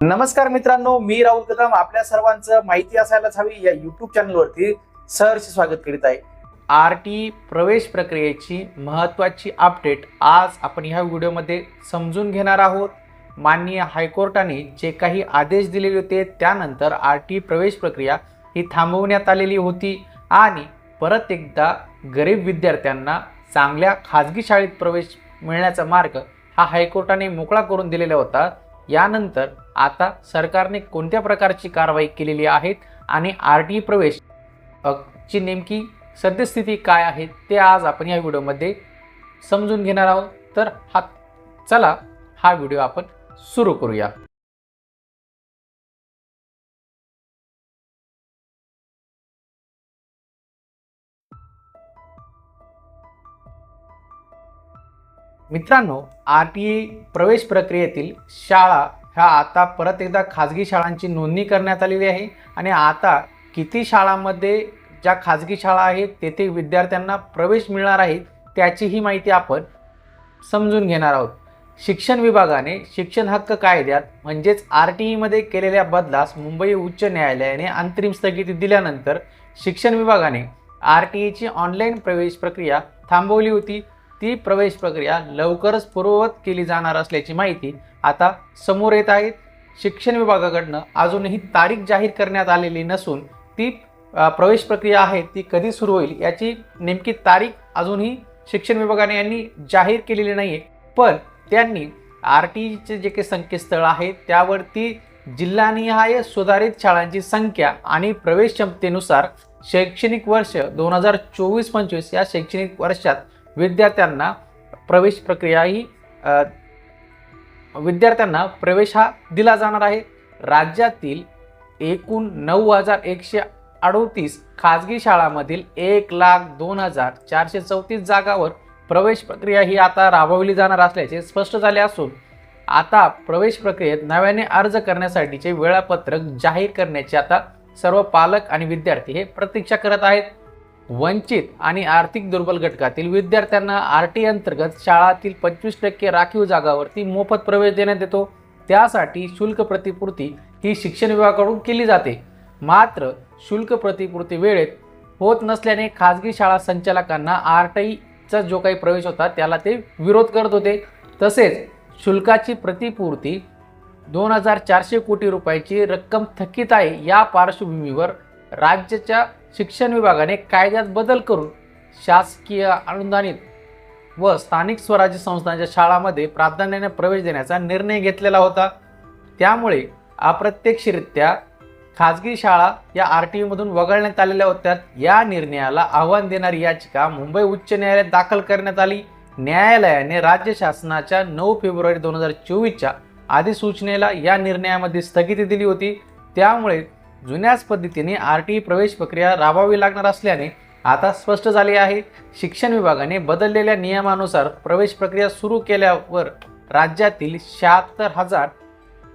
नमस्कार मित्रांनो मी राहुल कदम. आपल्या सर्वांचं माहिती असायलाच हवी या युट्यूब चॅनलवरती सहर्ष स्वागत करीत आहे. आर टी प्रवेश प्रक्रियेची महत्त्वाची अपडेट आज आपण ह्या व्हिडिओमध्ये समजून घेणार आहोत. माननीय हायकोर्टाने जे काही आदेश दिलेले होते त्यानंतर आर टी प्रवेश प्रक्रिया ही थांबवण्यात आलेली होती आणि परत एकदा गरीब विद्यार्थ्यांना चांगल्या खाजगी शाळेत प्रवेश मिळण्याचा मार्ग हा हायकोर्टाने मोकळा करून दिलेला होता. यानंतर आता सरकारने कोणत्या प्रकारची कारवाई केलेली आहेत आणि आर टी प्रवेश ची नेमकी सद्यस्थिती काय आहे ते आज आपण या व्हिडिओमध्ये समजून घेणार आहोत. तर हा चला हा व्हिडिओ आपण सुरू करूया. मित्रांनो आर टी प्रवेश प्रक्रियेतील शाळा ह्या आता परत एकदा खाजगी शाळांची नोंदणी करण्यात आलेली आहे. आणि आता किती शाळांमध्ये ज्या खाजगी शाळा आहेत तेथे विद्यार्थ्यांना प्रवेश मिळणार आहे त्याचीही माहिती आपण समजून घेणार आहोत. शिक्षण विभागाने शिक्षण हक्क कायद्यात म्हणजेच आर टी ईमध्ये केलेल्या बदलास मुंबई उच्च न्यायालयाने अंतरिम स्थगिती दिल्यानंतर शिक्षण विभागाने आर टी ईची ऑनलाईन प्रवेश प्रक्रिया थांबवली होती. ती प्रवेश प्रक्रिया लवकरच पूर्ववत केली जाणार असल्याची माहिती आता समोर येत आहेत शिक्षण विभागाकडनं अजूनही तारीख जाहीर करण्यात आलेली नसून ती प्रवेश प्रक्रिया आहे ती कधी सुरू होईल याची नेमकी तारीख अजूनही शिक्षण विभागाने यांनी जाहीर केलेली नाही आहे पण त्यांनी आर टी ईचे जे काही संकेतस्थळ आहे त्यावरती जिल्हानिहाय सुधारित शाळांची संख्या आणि प्रवेश क्षमतेनुसार शैक्षणिक वर्ष दोन हजार चोवीस पंचवीस या शैक्षणिक वर्षात विद्यार्थ्यांना प्रवेश प्रक्रिया ही विद्यार्थ्यांना प्रवेश हा दिला जाणार आहे. राज्यातील एकूण नऊ हजार एकशे अडोतीस खाजगी शाळांमधील एक लाख दोन हजार चारशे चौतीस जागावर प्रवेश प्रक्रिया ही आता राबवली जाणार असल्याचे स्पष्ट झाले असून आता प्रवेश प्रक्रियेत नव्याने अर्ज करण्यासाठीचे वेळापत्रक जाहीर करण्याचे आता सर्व पालक आणि विद्यार्थी हे प्रतीक्षा करत आहेत. वंचित आणि आर्थिक दुर्बल घटकातील विद्यार्थ्यांना आर टी अंतर्गत शाळातील पंचवीस टक्के राखीव जागावरती मोफत प्रवेश देण्यात येतो. त्यासाठी शुल्क प्रतिपूर्ती ही शिक्षण विभागाकडून केली जाते. मात्र शुल्क प्रतिपूर्ती वेळेत होत नसल्याने खाजगी शाळा संचालकांना आर टीचा जो काही प्रवेश होता त्याला ते विरोध करत होते. तसेच शुल्काची प्रतिपूर्ती दोन हजार चारशे कोटी रुपयाची रक्कम थकीत आहे या पार्श्वभूमीवर राज्याच्या शिक्षण विभागाने कायद्यात बदल करून शासकीय अनुदानित व स्थानिक स्वराज्य संस्थांच्या शाळांमध्ये प्राधान्याने प्रवेश देण्याचा निर्णय घेतलेला होता. त्यामुळे अप्रत्यक्षरित्या खाजगी शाळा या आर टी व्हीमधून वगळण्यात आलेल्या होत्या. या निर्णयाला आव्हान देणारी याचिका मुंबई उच्च न्यायालयात दाखल करण्यात आली. न्यायालयाने राज्य शासनाच्या नऊ फेब्रुवारी दोन हजार चोवीसच्या अधिसूचनेला या निर्णयामध्ये स्थगिती दिली होती. त्यामुळे जुन्याच पद्धतीने आर टी प्रवेश प्रक्रिया राबवावी लागणार असल्याने आता स्पष्ट झाले आहे. शिक्षण विभागाने बदललेल्या नियमानुसार प्रवेश प्रक्रिया सुरू केल्यावर राज्यातील शहात्तर हजार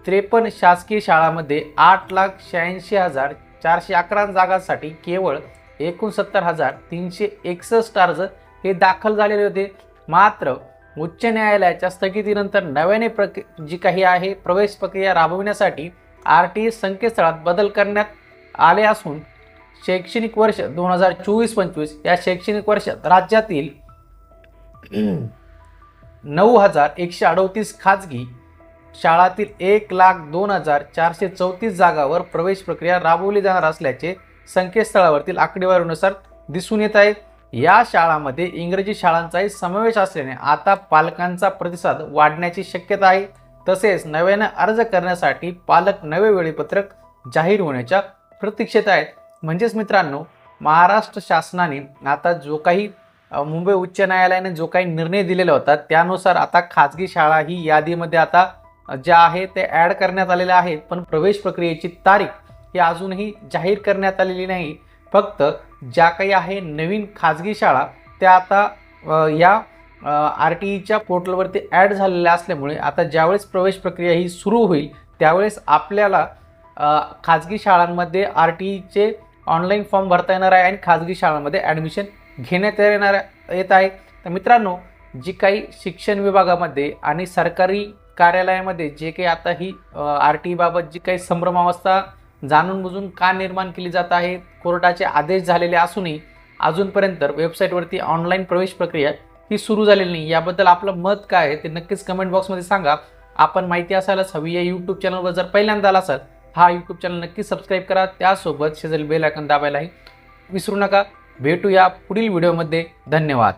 त्रेपन्न शासकीय शाळांमध्ये आठ लाख शहाऐंशी हजार चारशे अकरा जागांसाठी केवळ एकोणसत्तर हजार तीनशे एकसष्ट अर्ज हे दाखल झालेले होते. मात्र उच्च न्यायालयाच्या स्थगितीनंतर नव्याने प्रक जी काही आहे प्रवेश प्रक्रिया राबविण्यासाठी आर टी संकेतस्थळात बदल करण्यात आले असून शैक्षणिक वर्ष दोन हजार चोवीस पंचवीस या शैक्षणिक वर्षात राज्यातील नऊ हजार एकशे अडोतीस खाजगी शाळातील एक लाख दोन हजार चारशे चौतीस जागावर प्रवेश प्रक्रिया राबवली जाणार असल्याचे संकेतस्थळावरील आकडेवारीनुसार दिसून येत आहे. या शाळांमध्ये इंग्रजी शाळांचाही समावेश असल्याने आता पालकांचा प्रतिसाद वाढण्याची शक्यता आहे. तसेच नव्याने अर्ज करण्यासाठी पालक नवे वेळापत्रक जाहीर होण्याच्या प्रतीक्षेत आहेत. म्हणजेच मित्रांनो महाराष्ट्र शासनाने आता जो काही मुंबई उच्च न्यायालयाने जो काही निर्णय दिलेला होता त्यानुसार आता खाजगी शाळा ही यादीमध्ये आता ज्या आहे ते ॲड करण्यात आलेल्या आहेत. पण प्रवेश प्रक्रियेची तारीख ही अजूनही जाहीर करण्यात आलेली नाही. फक्त ज्या काही आहे नवीन खाजगी शाळा त्या आता या आर टी ईच्या पोर्टलवरती ॲड झालेल्या असल्यामुळे आता ज्यावेळेस प्रवेश प्रक्रिया ही सुरू होईल त्यावेळेस आपल्याला खाजगी शाळांमध्ये आर टी ईचे ऑनलाईन फॉर्म भरता येणार आहे आणि खाजगी शाळांमध्ये ॲडमिशन घेण्यात येणार येत आहे. तर मित्रांनो जी काही शिक्षण विभागामध्ये आणि सरकारी कार्यालयामध्ये जे काही आता ही आर टी बाबत जी काही संभ्रमावस्था जाणून बुजून का निर्माण केली जात आहे कोर्टाचे आदेश झालेले असूनही अजूनपर्यंत वेबसाईटवरती ऑनलाईन प्रवेश प्रक्रिया ही सुरू झालेली नाही. याबद्दल आपलं मत काय आहे ते नक्कीच कमेंट बॉक्समध्ये सांगा. आपण माहिती असायलाच हवी या यूट्यूब चॅनलवर जर पहिल्यांदा आला असाल हा यूट्यूब चॅनल नक्की सबस्क्राईब करा. त्यासोबत शेजारी बेल आयकन दाबायलाही विसरू नका. भेटूया पुढील व्हिडिओमध्ये धन्यवाद.